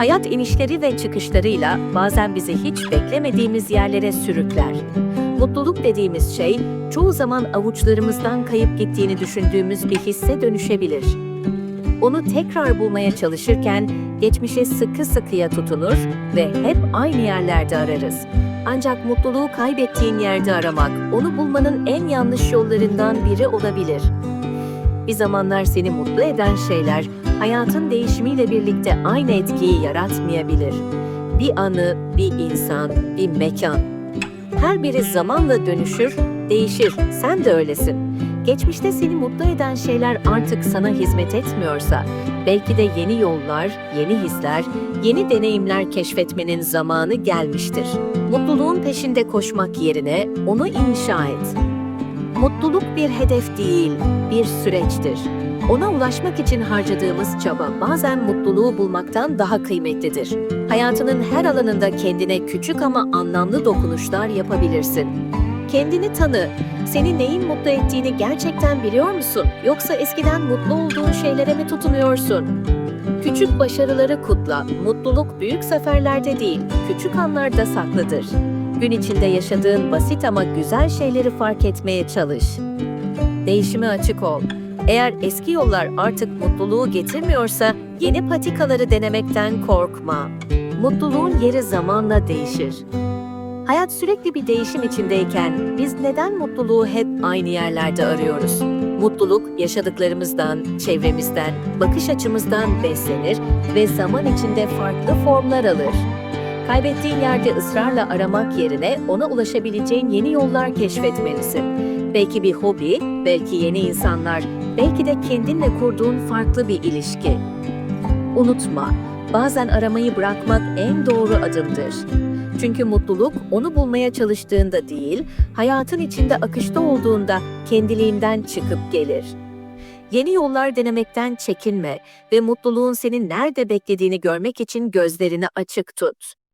Hayat inişleri ve çıkışlarıyla bazen bizi hiç beklemediğimiz yerlere sürükler. Mutluluk dediğimiz şey çoğu zaman avuçlarımızdan kayıp gittiğini düşündüğümüz bir hisse dönüşebilir. Onu tekrar bulmaya çalışırken geçmişe sıkı sıkıya tutunur ve hep aynı yerlerde ararız. Ancak mutluluğu kaybettiğin yerde aramak, onu bulmanın en yanlış yollarından biri olabilir. Bir zamanlar seni mutlu eden şeyler, hayatın değişimiyle birlikte aynı etkiyi yaratmayabilir. Bir anı, bir insan, bir mekan. Her biri zamanla dönüşür, değişir. Sen de öylesin. Geçmişte seni mutlu eden şeyler artık sana hizmet etmiyorsa, belki de yeni yollar, yeni hisler, yeni deneyimler keşfetmenin zamanı gelmiştir. Mutluluğun peşinde koşmak yerine onu inşa et. Mutluluk bir hedef değil, bir süreçtir. Ona ulaşmak için harcadığımız çaba bazen mutluluğu bulmaktan daha kıymetlidir. Hayatının her alanında kendine küçük ama anlamlı dokunuşlar yapabilirsin. Kendini tanı. Seni neyin mutlu ettiğini gerçekten biliyor musun? Yoksa eskiden mutlu olduğun şeylere mi tutunuyorsun? Küçük başarıları kutla. Mutluluk büyük seferlerde değil, küçük anlarda saklıdır. Gün içinde yaşadığın basit ama güzel şeyleri fark etmeye çalış. Değişime açık ol. Eğer eski yollar artık mutluluğu getirmiyorsa yeni patikaları denemekten korkma. Mutluluğun yeri zamanla değişir. Hayat sürekli bir değişim içindeyken biz neden mutluluğu hep aynı yerlerde arıyoruz? Mutluluk yaşadıklarımızdan, çevremizden, bakış açımızdan beslenir ve zaman içinde farklı formlar alır. Kaybettiğin yerde ısrarla aramak yerine ona ulaşabileceğin yeni yollar keşfetmelisin. Belki bir hobi, belki yeni insanlar, belki de kendinle kurduğun farklı bir ilişki. Unutma, bazen aramayı bırakmak en doğru adımdır. Çünkü mutluluk onu bulmaya çalıştığında değil, hayatın içinde akışta olduğunda kendiliğinden çıkıp gelir. Yeni yollar denemekten çekinme ve mutluluğun seni nerede beklediğini görmek için gözlerini açık tut.